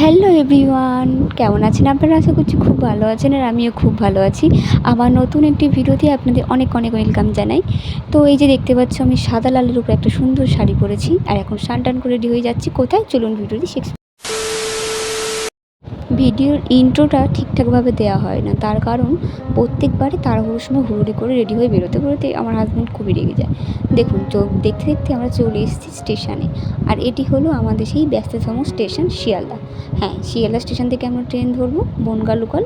Hello everyone কেমন আছেন আপনারা? আশা করছি খুব ভালো আছেন আর আমিও খুব ভালো আছি। আমার নতুন একটি ভিডিওতে আপনাদের অনেক অনেক ওয়েলকাম জানাই। তো এই যে দেখতে পাচ্ছ, আমি সাদা লালের উপরে একটা সুন্দর শাড়ি পরেছি। আর এখন টান করে রেডি হয়ে যাচ্ছি। কোথায়? চলুন ভিডিওটি শেষ ভিডিওর ইন্ট্রোটা ঠিকঠাকভাবে দেওয়া হয় না। তার কারণ প্রত্যেকবারে তাড়াহুড়োর সময় হুড়ুড়ি করে রেডি হয়ে বেরোতে বেরোতে আমার হাজব্যান্ড খুবই রেগে যায়। দেখুন চোখ দেখতে দেখতে আমরা চলে এসেছি স্টেশনে আর এটি হলো আমাদের সেই ব্যস্ততম স্টেশন শিয়ালদা। হ্যাঁ শিয়ালদা স্টেশন থেকে আমরা ট্রেন ধরবো বনগা লোকাল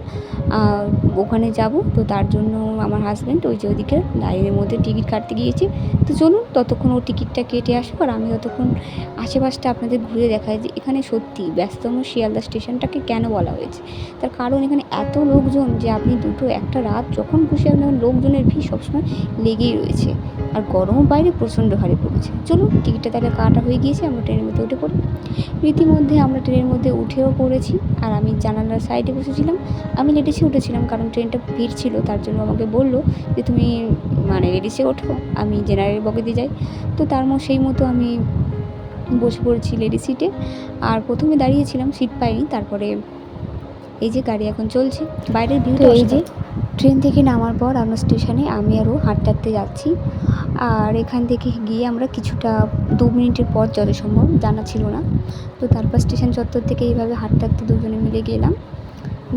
ওখানে যাব, তো তার জন্য আমার হাজব্যান্ড ওই যে ওইদিকে লাইনের মধ্যে টিকিট কাটতে গিয়েছে। তো চলুন, ততক্ষণ ও টিকিটটা কেটে আসুক আর আমি ততক্ষণ আশেপাশটা আপনাদের ঘুরে দেখাই যে এখানে সত্যি ব্যস্ততম শিয়ালদা স্টেশনটাকে কেন বলা হয়েছে। তার কারণ এখানে এত লোকজন যে আপনি দুটো একটা রাত যখন খুশি আপনার লোকজনের ভিড় সবসময় লেগেই রয়েছে। আর গরমও বাইরে প্রচণ্ড হারে পড়েছে। চলুন, টিকিটটা তাহলে কাটা হয়ে গিয়েছে, আমরা ট্রেনের মধ্যে উঠে পড়ি। রীতিমধ্যে আমরা ট্রেনের মধ্যে উঠেও পড়েছি, আর আমি জানালার সাইডে বসেছিলাম। আমি লেডিসে উঠেছিলাম কারণ ট্রেনটা ভিড় ছিল, তার জন্য আমাকে বলল যে, তুমি মানে লেডিসে ওঠো, আমি জেনারেল বগিতে যাই। তো তার সেই মতো আমি বসে পড়েছি লেডি সিটে। আর প্রথমে দাঁড়িয়েছিলাম, সিট পাইনি, তারপরে এই যে গাড়ি এখন চলছে বাইরের ভিউটা এই যে ট্রেন থেকে নামার পর আমরা স্টেশনে আমি আরও হাঁটতে হাঁটতে যাচ্ছি। আর এখান থেকে গিয়ে আমরা কিছুটা দু মিনিটের পর যত সম্ভব জানা ছিল না। তো তারপর স্টেশন চত্বর থেকে এইভাবে হাঁটতে হাঁটতে দুজনে মিলে গেলাম।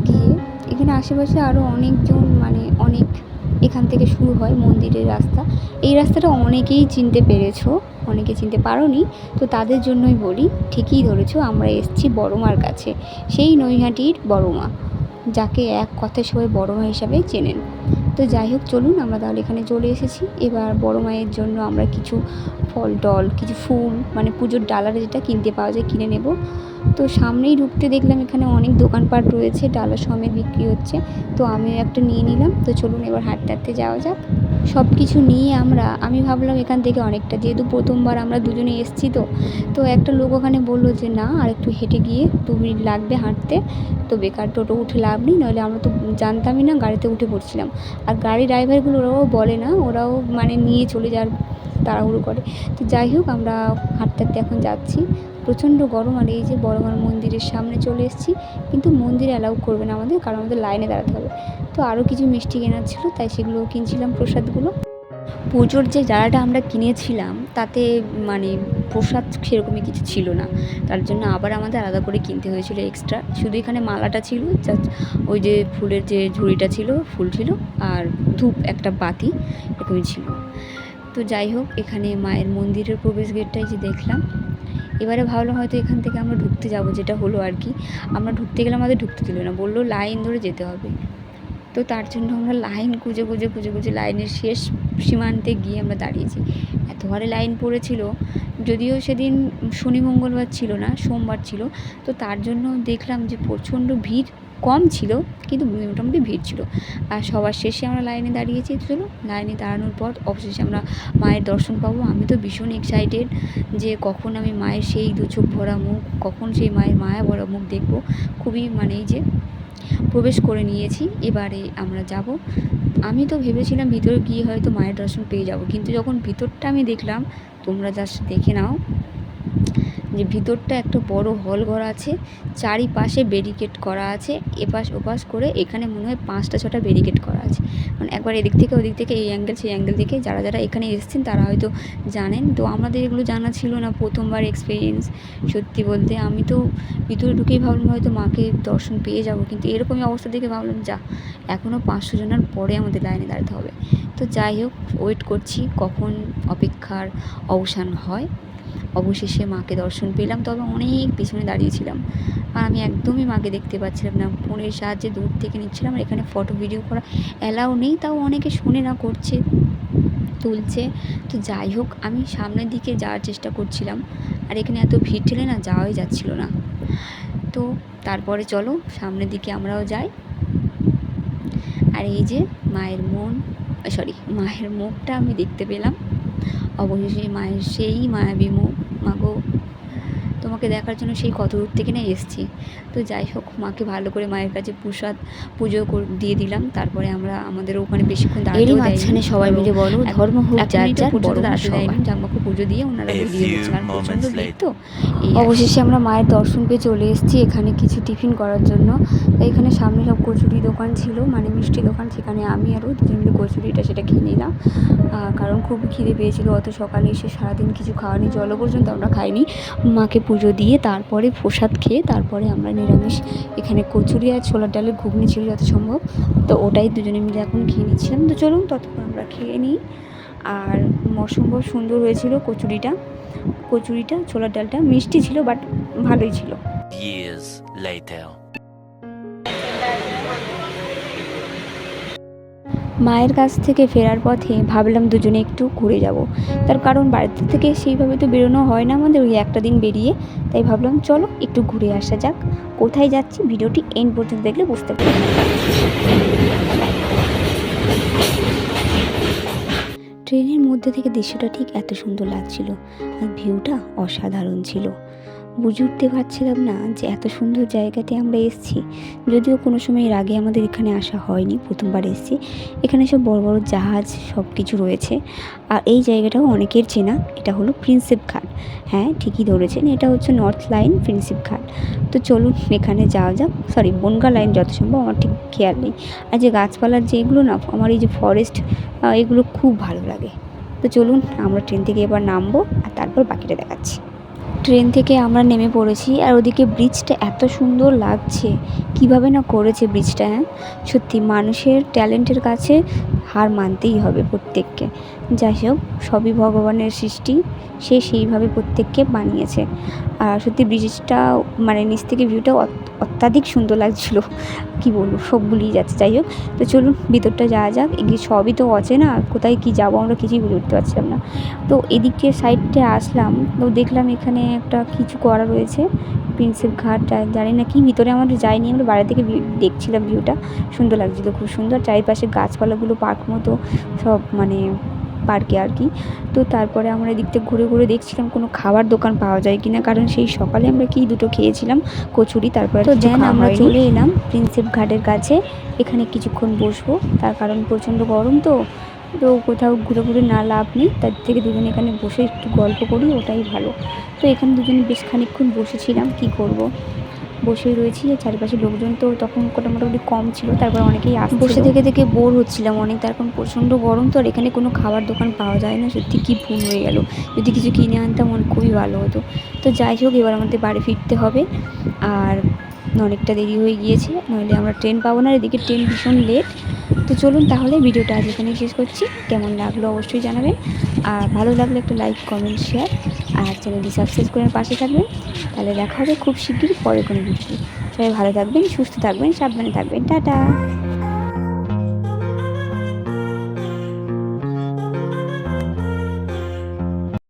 গিয়ে এখানে আশেপাশে আরও অনেকজন মানে অনেক এখান থেকে শুরু হয় মন্দিরের রাস্তা। এই রাস্তাটা অনেকেই চিনতে পেরেছ। অনেকে চিনতে পারোনি, তো তাদের জন্যই বলি, ঠিকই ধরেছো, আমরা এসছি বড়মার কাছে। সেই নৈহাটির বড়মা, যাকে এক কথায় সবাই বড়মা হিসাবে চেনেন। তো যাই হোক, চলুন আমরা তাহলে এখানে চলে এসেছি। এবার বড় মায়ের জন্য আমরা কিছু ফল টল কিছু ফুল মানে পুজোর ডালারে যেটা কিনতে পাওয়া যায়, কিনে নেব। তো সামনেই ঢুকতে দেখলাম এখানে অনেক দোকানপাট রয়েছে, ডালা সমেত বিক্রি হচ্ছে। তো আমিও একটা নিয়ে নিলাম। তো চলুন এবার হাঁটতে হাঁটতে যাওয়া যাক। সব কিছু নিয়ে আমরা, আমি ভাবলাম এখান থেকে অনেকটা, যেহেতু প্রথমবার আমরা দুজনে এসেছি তো তো একটা লোক ওখানে বলল যে, না, আর একটু হেঁটে গিয়ে দু মিনিট লাগবে হাঁটতে। তো বেকার টোটো উঠে লাভ নেই, নাহলে আমরা তো জানতামই না, গাড়িতে উঠে পড়ছিলাম। আর গাড়ি ড্রাইভারগুলো ওরাও বলে না, ওরাও মানে নিয়ে চলে যাওয়ার তাড়াহুড়ো করে। তো যাই হোক, আমরা হাঁটতে হাঁটতে এখন যাচ্ছি। প্রচণ্ড গরম আর এই যে বড়মার মন্দিরের সামনে চলে এসেছি। কিন্তু মন্দিরে অ্যালাউ করবে না আমাদের, কারণ আমাদের লাইনে দাঁড়াতে হবে। তো আরও কিছু মিষ্টি কেনার ছিল, তাই সেগুলো কিনছিলাম প্রসাদগুলো। পুজোর যে ডালাটা আমরা কিনেছিলাম, তাতে মানে প্রসাদ সেরকমই কিছু ছিল না। তার জন্য আবার আমাদের আলাদা করে কিনতে হয়েছিল এক্সট্রা শুধু এখানে মালাটা ছিল জাস্ট ওই যে ফুলের যে ঝুড়িটা ছিল, ফুল ছিল, আর ধূপ একটা বাতি এরকমই ছিল। তো যাই হোক, এখানে মায়ের মন্দিরের প্রবেশ গেটটাই যে দেখলাম। এবারে ভাবলাম হয়তো এখান থেকে আমরা ঢুকতে যাব, যেটা হলো আর কি। আমরা ঢুকতে গেলে আমাদের ঢুকতে দিল না, বলল লাইন ধরে যেতে হবে। তো তার জন্য আমরা লাইন খুঁজে খুঁজে খুঁজে খুঁজে লাইনের শেষ সীমান্তে গিয়ে আমরা দাঁড়িয়েছি। এত হারে লাইন পড়েছিল, যদিও সেদিন শনি মঙ্গলবার ছিল না, সোমবার ছিল। তো তার জন্য দেখলাম যে প্রচণ্ড ভিড় কম ছিল, কিন্তু মোটামুটি ভিড় ছিল। আর সবার শেষে আমরা লাইনে দাঁড়িয়েছি চলো লাইনে দাঁড়ানোর পর অবশেষে আমরা মায়ের দর্শন পাবো। আমি তো ভীষণ এক্সাইটেড যে কখন আমি মায়ের সেই দু চোখ ভরা মুখ, কখন সেই মায়ের মায়া ভরা মুখ দেখব। খুবই মানে এই যে প্রবেশ করে নিয়েছি, এবারে আমরা যাব। আমি তো ভেবেছিলাম ভিতরে গিয়ে হয়তো মায়ের দর্শন পেয়ে যাব, কিন্তু যখন ভিতরটা আমি দেখলাম, তোমরা জাস্ট দেখে নাও। যে ভিতরটা একটা বড় হল ঘর আছে, চারিপাশে ব্যারিকেড করা আছে, এপাশ ওপাশ করে এখানে মনে হয় পাঁচটা ছটা ব্যারিকেড করা আছে। মানে একবার এদিক থেকে ওদিক থেকে এই অ্যাঙ্গেল সেই অ্যাঙ্গেল থেকে যারা যারা এখানে এসেছেন তারা হয়তো জানেন। তো আমাদের এগুলো জানা ছিল না প্রথমবার এক্সপিরিয়েন্স সত্যি বলতে। আমি তো ভিতরে ঢুকেই ভাবলাম হয়তো মাকে দর্শন পেয়ে যাব, কিন্তু এরকমই অবস্থা দেখে ভাবলাম, যা এখনও পাঁচশো জনের পরে আমাদের লাইনে দাঁড়াতে হবে। তো যাই হোক ওয়েট করছি কখন অপেক্ষার অবসান হয়। অবশেষে মাকে দর্শন পেলাম, তবে অনেক পিছনে দাঁড়িয়েছিলাম আর আমি একদমই মাকে দেখতে পাচ্ছিলাম না। ফোনের সাহায্যে দূর থেকে নিচ্ছিলাম, আর এখানে ফটো, ভিডিও করা অ্যালাউ নেই, তাও অনেকে শুনে না, করছে, তুলছে। তো যাই হোক, আমি সামনের দিকে যাওয়ার চেষ্টা করছিলাম, আর এখানে এত ভিড় ঠেলে না যাওয়াই যাচ্ছিল না। তো তারপরে চলো, সামনের দিকে আমরাও যাই। আর এই যে মায়ের মন সরি মায়ের মুখটা আমি দেখতে পেলাম। অবশেষে মায়ের সেই মায়াবী মুখ মাগো তোমাকে দেখার জন্য সেই কত দূর থেকে না এসছি। তো যাই হোক মাকে ভালো করে মায়ের কাছে প্রসাদ পুজো কর- দিয়ে দিলাম। তারপরে আমরা আমাদের ওখানে বেশিক্ষণ দাঁড়িয়ে মাঝখানে সবাই মিলে বলো ধর্ম হোক যার যার বড় জামাকে পুজো দিয়ে ওনারা বেরিয়ে গেছেন আর প্রচণ্ড ভিড় তো। অবশেষে আমরা মায়ের দর্শন পেয়ে চলে এসেছি এখানে কিছু টিফিন করার জন্য। তো এখানে সামনে সব কচুরি দোকান ছিল মানে মিষ্টি দোকান। সেখানে আমি আরও দুজন মিলে কচুরিটা সেটা খেয়ে নিলাম। কারণ খুব খিদে পেয়েছিল অত সকালে এসে সারাদিন কিছু খাওয়ানি জলও পর্যন্ত আমরা খাইনি। মাকে পুজো দিয়ে তারপরে প্রসাদ খেয়ে তারপরে আমরা নিরামিষ এখানে কচুরি আর ছোলার ডালের ঘুগনি ছিল যত সম্ভব তো ওটাই দুজনে মিলে এখন খেয়ে নিচ্ছিলাম। তো চলুন ততক্ষণ আমরা খেয়ে নিই। আর অসম্ভব সুন্দর হয়েছিল কচুরিটা। কচুরিটা, ছোলার ডালটা মিষ্টি ছিল, বাট ভালোই ছিল। মায়ের কাছ থেকে ফেরার পথে ভাবলাম দুজনে একটু ঘুরে যাব। তার কারণ বাড়িতে থেকে সেইভাবে তো বেরোনো হয় না আমাদের, ওই একটা দিন বেরিয়ে। তাই ভাবলাম, চলো একটু ঘুরে আসা যাক। কোথায় যাচ্ছি? ভিডিওটি এন্ড পর্যন্ত দেখলে বুঝতে পারবেন ট্রেনের মধ্যে থেকে দৃশ্যটা ঠিক এত সুন্দর লাগছিল। আর ভিউটা অসাধারণ ছিল। বুঝে উঠতে পারছিলাম না যে এত সুন্দর জায়গাতে আমরা এসেছি। যদিও কোনো সময় এর আগে আমাদের এখানে আসা হয়নি, প্রথমবার এসেছি। এখানে সব বড় বড় জাহাজ সব কিছু রয়েছে। আর এই জায়গাটাও অনেকের চেনা, এটা হলো প্রিন্সেপ ঘাট। হ্যাঁ ঠিকই ধরেছেন, এটা হচ্ছে নর্থ লাইন প্রিন্সেপ ঘাট। তো চলুন এখানে যাওয়া যাক। সরি, বনগা লাইন যত সম্ভব আমার ঠিক খেয়াল নেই। আর যে গাছপালার যেগুলো না, আমার এই যে ফরেস্ট এগুলো খুব ভালো লাগে। তো চলুন, আমরা ট্রেন থেকে এবার নামবো, আর তারপর বাকিটা দেখাচ্ছি। ট্রেন থেকে আমরা নেমে পড়েছি আর ওদিকে ব্রিজটা এত সুন্দর লাগছে। কীভাবে না করেছে ব্রিজটা হ্যাঁ? সত্যি মানুষের ট্যালেন্টের কাছে হার মানতেই হবে প্রত্যেককে। যাই হোক, সবই ভগবানের সৃষ্টি, সে সেইভাবে প্রত্যেককে বানিয়েছে। আর সত্যি ব্রিজটা মানে নিচ থেকে ভিউটা অত্যাধিক সুন্দর লাগছিল। কি বলব, সব ভুলিয়ে যাচ্ছে। যাই হোক, তো চলুন, ভিতরটা যাওয়া যাক। এগিয়ে সবই তো অচেনা, কোথায় কি যাব আমরা কিছুই বুঝে উঠতে পারছিলাম না। তো এদিকে সাইডে আসলাম, তো দেখলাম এখানে একটা কিছু করা রয়েছে, প্রিন্সেপ ঘাট। জানি না কি, ভিতরে আমাদের যাইনি, আমরা বাইরে থেকে দেখছিলাম ভিউটা সুন্দর লাগছিল, খুব সুন্দর। চারিপাশে গাছপালাগুলো, পার্ক মতো, সব মানে পার্কে আর কি। তো তারপরে আমরা এদিক থেকে ঘুরে ঘুরে দেখছিলাম কোনো খাবার দোকান পাওয়া যায় কিনা কারণ সেই সকালে আমরা কি দুটো খেয়েছিলাম কচুরি তারপরে তো দেন আমরা চলে এলাম প্রিন্সেপ ঘাটের কাছে এখানে কিছুক্ষণ বসবো তার কারণ প্রচণ্ড গরম তো তো কোথাও ঘুরে ঘুরে না লাভ নেই তার থেকে দুজনে এখানে বসে একটু গল্প করি ওটাই ভালো। তো এখানে দুজনে বেশ খানিকক্ষণ বসেছিলাম কি করব? বসেই রয়েছি, আর চারিপাশে লোকজন তো তখন কোটা মোটামুটি কম ছিল, তারপর অনেকেই আসছে। বসে থেকে থেকে বোর হচ্ছিলাম অনেক, তার কারণ প্রচণ্ড গরম তো, আর এখানে কোনো খাবার দোকান পাওয়া যায় না, সত্যি কি ভুল হয়ে গেল। যদি কিছু কিনে আনতাম অনেক, খুবই ভালো হতো। তো যাই হোক, এবার আমাদের বাড়ি ফিরতে হবে, আর অনেকটা দেরি হয়ে গিয়েছে, নইলে আমরা ট্রেন পাবো না এদিকে ট্রেন ভীষণ লেট তো চলুন তাহলে ভিডিওটা আজ এখানেই শেষ করছি, কেমন লাগল অবশ্যই জানাবেন, আর ভালো লাগলে একটা লাইক কমেন্ট শেয়ার আর চ্যানেলটি সাবস্ক্রাইব করে পাশে থাকবেন। তাহলে দেখা হবে খুব শিগগিরই পরে কোনো ভিডিও সবাই ভালো থাকবেন, সুস্থ থাকবেন, সাবধানে থাকবেন। টাটা!